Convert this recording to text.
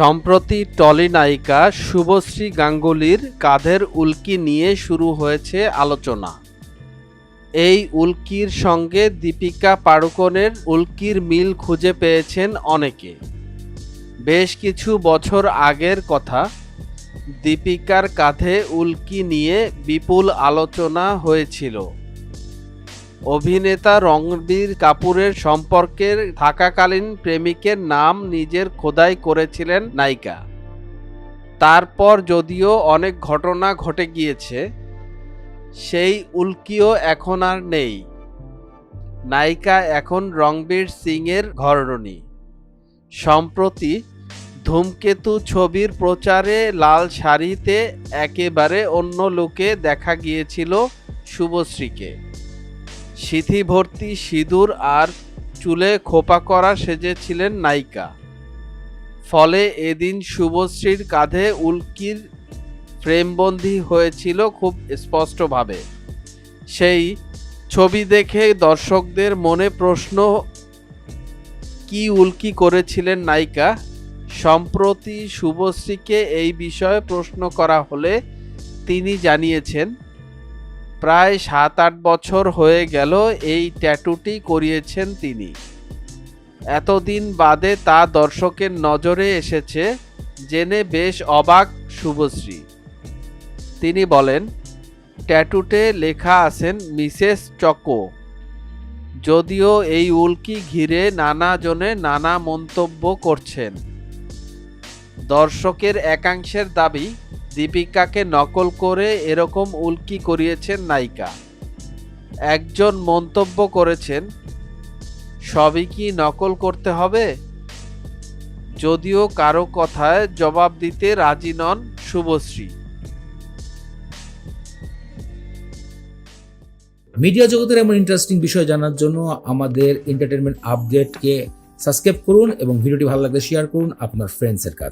সম্প্রতি টলি নায়িকা শুভশ্রী গাঙ্গুলির কাঁধের উল্কি নিয়ে শুরু হয়েছে আলোচনা। এই উল্কির সঙ্গে দীপিকা পাড়ুকোনের উল্কির মিল খুঁজে পেয়েছেন অনেকে। বেশ কিছু বছর আগের কথা, দীপিকার কাঁধে উল্কি নিয়ে বিপুল আলোচনা হয়েছিল। অভিনেতা রণবীর কাপুরের সম্পর্কের থাকাকালীন প্রেমিকের নাম নিজের খোদাই করেছিলেন নায়িকা। তারপর যদিও অনেক ঘটনা ঘটে গিয়েছে, সেই উল্কিও এখন আর নেই। নায়িকা এখন রণবীর সিংয়ের ঘরণী। সম্প্রতি ধূমকেতু ছবির প্রচারে লাল শাড়িতে একেবারে অন্য লোকে দেখা গিয়েছিল শুভশ্রীকে। সিথি ভর্তি সিঁদুর আর চুলে খোপা করা সেজেছিলেন নায়িকা। ফলে এদিন শুভশ্রীর কাঁধে উল্কির ফ্রেমবন্দি হয়েছিল খুব স্পষ্টভাবে। সেই ছবি দেখে দর্শকদের মনে প্রশ্ন, কি উল্কি করেছিলেন নায়িকা? সম্প্রতি শুভশ্রীকে এই বিষয়ে প্রশ্ন করা হলে তিনি জানিয়েছেন প্রায় সাত আট বছর হয়ে গেল এই ট্যাটুটি করিয়েছেন তিনি। এতদিন বাদে তা দর্শকের নজরে এসেছে, জেনে বেশ অবাক শুভশ্রী। তিনি বলেন, ট্যাটুতে লেখা আছেন, মিসেস চকো। যদিও এই উল্কি ঘিরে নানা জনে নানা মন্তব্য করছেন। দর্শকের একাংশের দাবি, দীপিকাকে নকল করে এরকম উল্কি করিয়েছেন নায়িকা। একজন মন্তব্য করেছেন, সবই কি নকল করতে হবে? যদিও কারও কথায় জবাব দিতে রাজি নন শুভশ্রী। মিডিয়া জগতের এমন ইন্টারেস্টিং বিষয় জানার জন্য আমাদের এন্টারটেনমেন্ট আপডেটকে সাবস্ক্রাইব করুন এবং ভিডিওটি ভালো লাগলে শেয়ার করুন আপনার ফ্রেন্ডসের কাছে।